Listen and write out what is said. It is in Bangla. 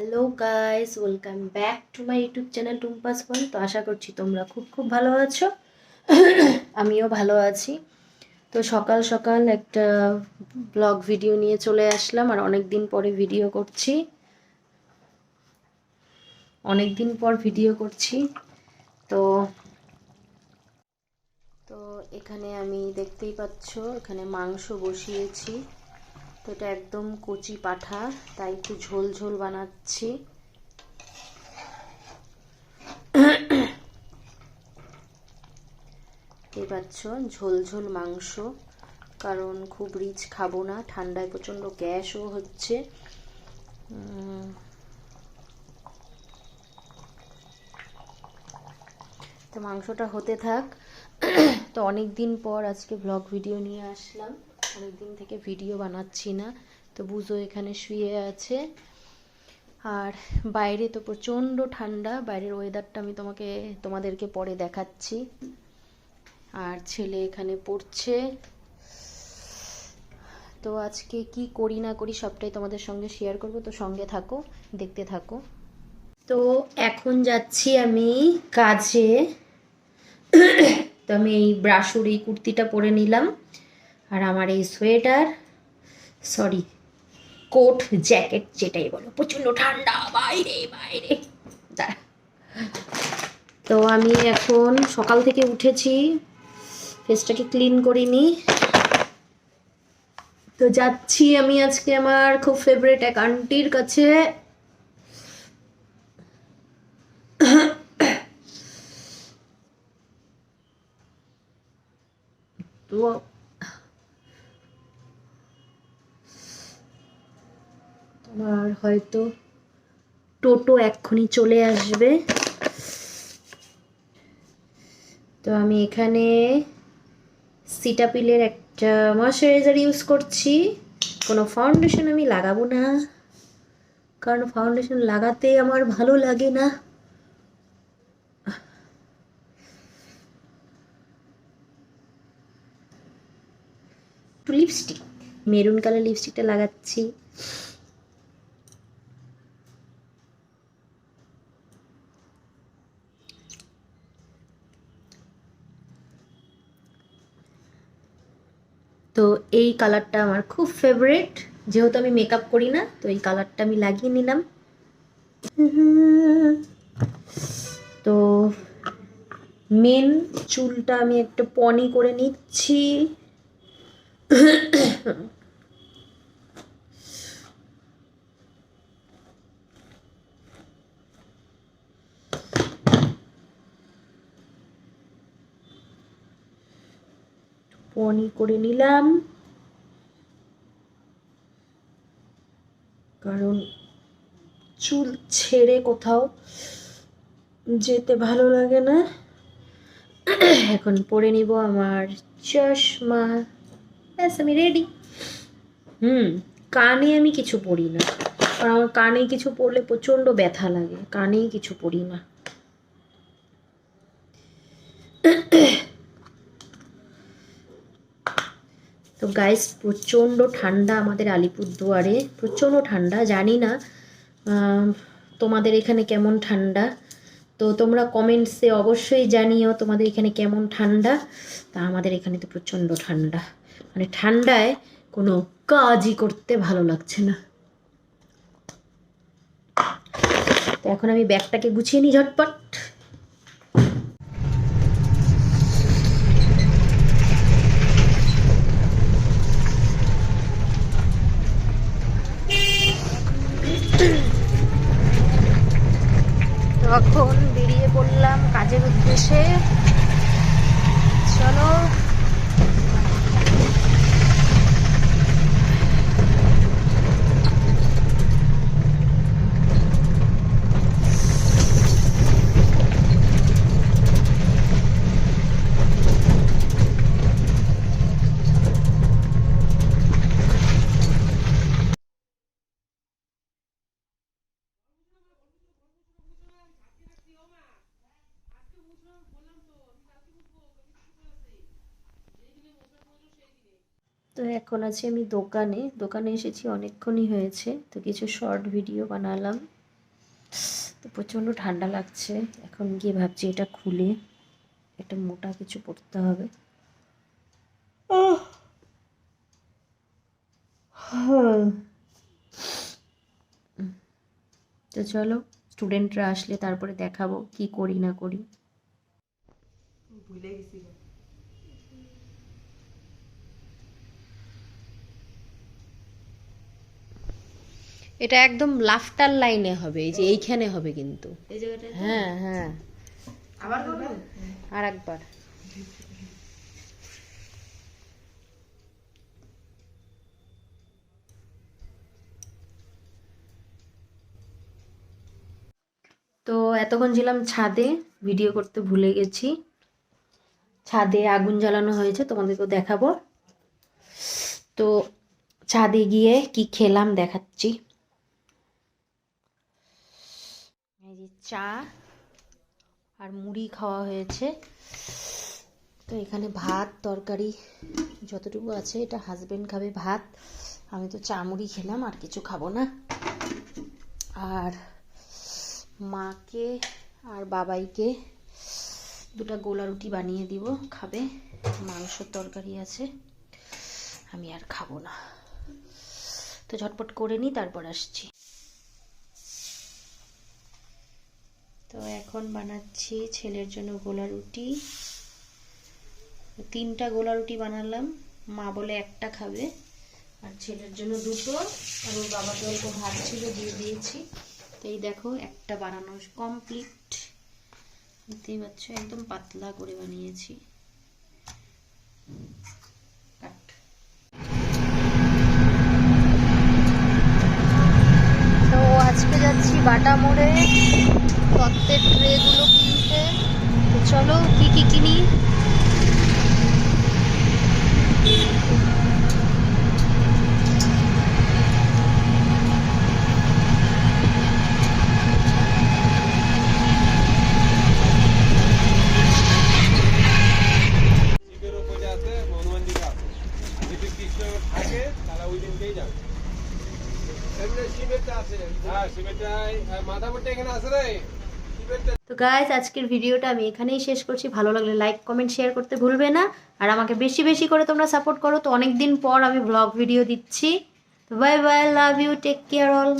Hello guys welcome back to my YouTube channel Tumpa's one তো আশা করছি তোমরা খুব খুব ভালো আছো। আমিও ভালো আছি। তো সকাল সকাল একটা ব্লগ ভিডিও নিয়ে চলে আসলাম আর অনেক দিন পরে ভিডিও করছি। অনেক দিন পর ভিডিও করছি। তো তো এখানে আমি দেখতেই পাচ্ছ, এখানে মাংস বসিয়েছি। তো এটা একদম কচি পাঠা, তাই একটু ঝোল ঝোল বানাচ্ছি। এই পাচ্ছ ঝোল মাংস, কারণ খুব রিচ খাব না, ঠান্ডায় প্রচণ্ড গ্যাসও হচ্ছে। তো মাংসটা হতে থাক। তো অনেক দিন পর আজকে ব্লগ ভিডিও নিয়ে আসলাম। অনেক দিন থেকে ভিডিও বানাচ্ছি না। তো বুঝো এখানে শুয়ে আছে। আর বাইরে তো প্রচণ্ড ঠান্ডা, বাইরের ওয়েদারটা আমি তোমাকে, তোমাদেরকে পরে দেখাচ্ছি। আর ছেলে এখানে পড়ছে। তো আজকে কি করি না করি সবটাই তোমাদের সঙ্গে শেয়ার করব। তো সঙ্গে থাকো, দেখতে থাকো। তো এখন যাচ্ছি আমি কাজে। তো আমি এই ব্রাশুর, এই কুর্তিটা পরে নিলাম। আর আমার এই সোয়েটার সরি কোট, জ্যাকেট যেটাই বলো, প্রচণ্ড ঠান্ডা, বাইরে বাইরে। তো আমি এখন সকাল থেকে উঠেছি, ফেসটাকে ক্লিন করিনি তো যাচ্ছি আমি আজকে আমার খুব ফেভারিট এক আন্টির কাছে। তো তোমার হয়তো টোটো এক্ষুনি চলে আসবে। তো আমি এখানে সিটাপিলের একটা ময়শ্চারাইজার ইউজ করছি। কোনো ফাউন্ডেশন আমি লাগাবো না। কারণ ফাউন্ডেশন লাগাতে আমার ভালো লাগে না। লিপস্টিক মেরুন কালার লিপস্টিকটা লাগাচ্ছি। তো এই কালারটা আমার খুব ফেভারিট যেহেতু আমি মেকআপ করি না, তো এই কালারটা আমি লাগিয়ে নিলাম। তো মেন চুলটা আমি একটা পনি করে নিচ্ছি। পনি করে নিলাম। কারণ চুল ছেড়ে কোথাও যেতে ভালো লাগে না। এখন পরে নিব আমার চশমা। ব্যাস, আমি রেডি হুম, কানে আমি কিছু পরি না। কারণ আমার কানে কিছু পরলে প্রচণ্ড ব্যথা লাগে। কানেই কিছু পরি না। তো গাইস প্রচণ্ড ঠান্ডা আমাদের আলিপুরদুয়ারে, প্রচণ্ড ঠান্ডা, জানি না তোমাদের এখানে কেমন ঠান্ডা। তো তোমরা কমেন্টসে অবশ্যই জানিও তোমাদের এখানে কেমন ঠান্ডা। তা আমাদের এখানে তো প্রচণ্ড ঠান্ডা। মানে ঠান্ডায় কোনো কাজই করতে ভালো লাগছে না। তো এখন আমি ব্যাগটাকে গুছিয়ে নিই ঝটপট। তো এখন আছি আমি দোকানে। দোকানে এসেছি, অনেকক্ষণই হয়েছে। তো কিছু শর্ট ভিডিও বানালাম। তো প্রচণ্ড ঠান্ডা লাগছে। এখন গিয়ে ভাবছি এটা খুলে একটা মোটা কিছু পরতে হবে। তো চলো স্টুডেন্টরা আসলে তারপরে দেখাবো কি করি না করি। ভুলে গেছি। এটা একদম লাফটার লাইনে হবে এই যে এইখানে হবে কিন্তু। হ্যাঁ হ্যাঁ। আবার আর একবার। তো এতক্ষণ ছিলাম ছাদে ভিডিও করতে ভুলে গেছি। ছাদে আগুন জ্বালানো হয়েছে তোমাদেরকেও দেখাবো। তো ছাদে গিয়ে কি খেলাম দেখাচ্ছি এই যে চা আর মুড়ি খাওয়া হয়েছে। তো এখানে ভাত, তরকারি যতটুকু আছে, এটা হাজবেন্ড খাবে ভাত। আমি তো চা মুড়ি খেলাম, আর কিছু খাব না। আর মাকে আর বাবাইকে দুটো গোলা রুটি বানিয়ে দিব, খাবে। মাংসর তরকারি আছে, আমি আর খাব না। তো ঝটপট করে নিই তারপর আসছি। তো এখন বানাচ্ছি ছেলের জন্য গোলা রুটি। তিনটা গোলা রুটি বানালাম। মা বলে একটা খাবে। আর ছেলের জন্য দুটো। আর ওর বাবাকে অল্প ভাত ছিল, দিয়ে দিয়েছি। তো এই দেখো, একটা বানানো কমপ্লিট দেখতেই পাচ্ছ, একদম পাতলা করে বানিয়েছি কাট। তো আজকে যাচ্ছি বাটা মোড়ে। তত্ত্বের ট্রেগুলো কিনতে। চলো কি কি কিনি? তো গাইজ আজকের ভিডিওটা আমি এখানেই শেষ করছি। ভালো লাগলে লাইক কমেন্ট শেয়ার করতে ভুলবে না। আর আমাকে বেশি বেশি করে তোমরা সাপোর্ট করো। তো অনেকদিন পর আমি ব্লগ ভিডিও দিচ্ছি। তো bye bye love you take care all